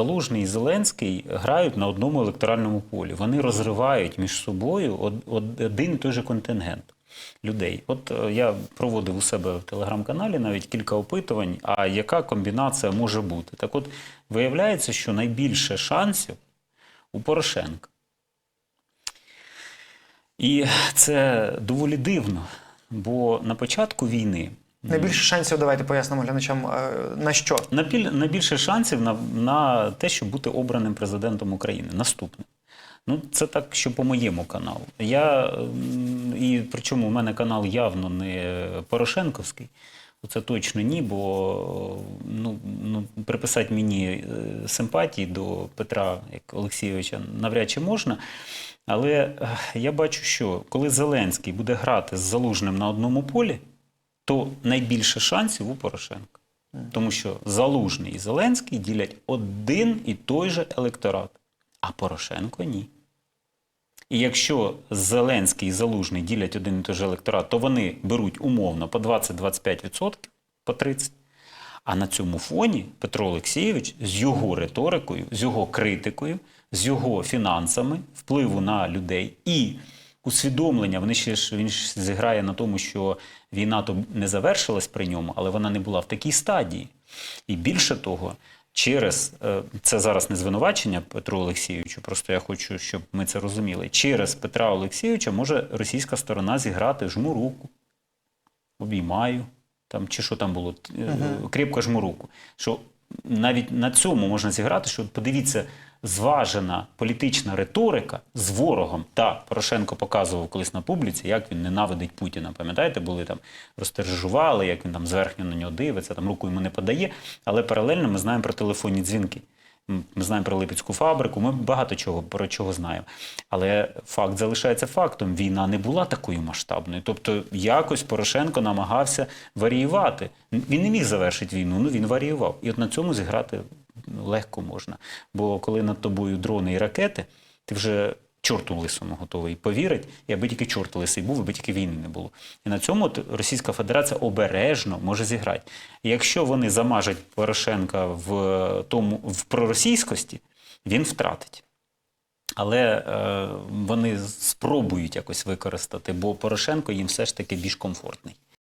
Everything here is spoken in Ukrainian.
Залужний і Зеленський грають на одному електоральному полі. Вони розривають між собою од- од- один і той же контингент людей. От е, я проводив у себе в телеграм-каналі навіть кілька опитувань, а яка комбінація може бути. Так от виявляється, що найбільше шансів у Порошенка. І це доволі дивно, бо на початку війни Найбільше шансів давайте пояснимо глядачам е, на що. Найбільше шансів на, на те, щоб бути обраним президентом України наступним. Ну, це так, що по моєму каналу. Я, м, і причому у мене канал явно не Порошенковський. Це точно ні, бо ну, ну, приписати мені е, симпатії до Петра як Олексійовича навряд чи можна. Але е, я бачу, що коли Зеленський буде грати з Залужним на одному полі, то найбільше шансів у Порошенка. Тому що Залужний і Зеленський ділять один і той же електорат, а Порошенко ні. І якщо Зеленський і Залужний ділять один і той же електорат, то вони беруть умовно по 20-25%, по 30%. А на цьому фоні Петро Олексійович з його риторикою, з його критикою, з його фінансами, впливу на людей і усвідомлення, вони ще ж він ж зіграє на тому, що війна то не завершилась при ньому, але вона не була в такій стадії. І більше того, через е, це зараз не звинувачення Петру Олексійовичу, просто я хочу, щоб ми це розуміли. Через Петра Олексійовича може російська сторона зіграти жму руку, обіймаю, там, чи що там було, е, кріпко жму руку. Що навіть на цьому можна зіграти, що подивіться, зважена політична риторика з ворогом. Та Порошенко показував колись на публіці, як він ненавидить Путіна. Пам'ятаєте, були там розтержували, як він там зверхньо на нього дивиться, там руку йому не подає. Але паралельно ми знаємо про телефонні дзвінки. Ми знаємо про Липецьку фабрику, ми багато чого про чого знаємо. Але факт залишається фактом. Війна не була такою масштабною. Тобто, якось Порошенко намагався варіювати. Він не міг завершити війну, ну він варіював. І от на цьому зіграти легко можна. Бо коли над тобою дрони і ракети, ти вже чорту лисому готовий повірити, і аби тільки чорт лисий був, аби тільки війни не було. І на цьому Російська Федерація обережно може зіграти. Якщо вони замажуть Порошенка в тому в проросійськості, він втратить. Але е, вони спробують якось використати, бо Порошенко їм все ж таки більш комфортний.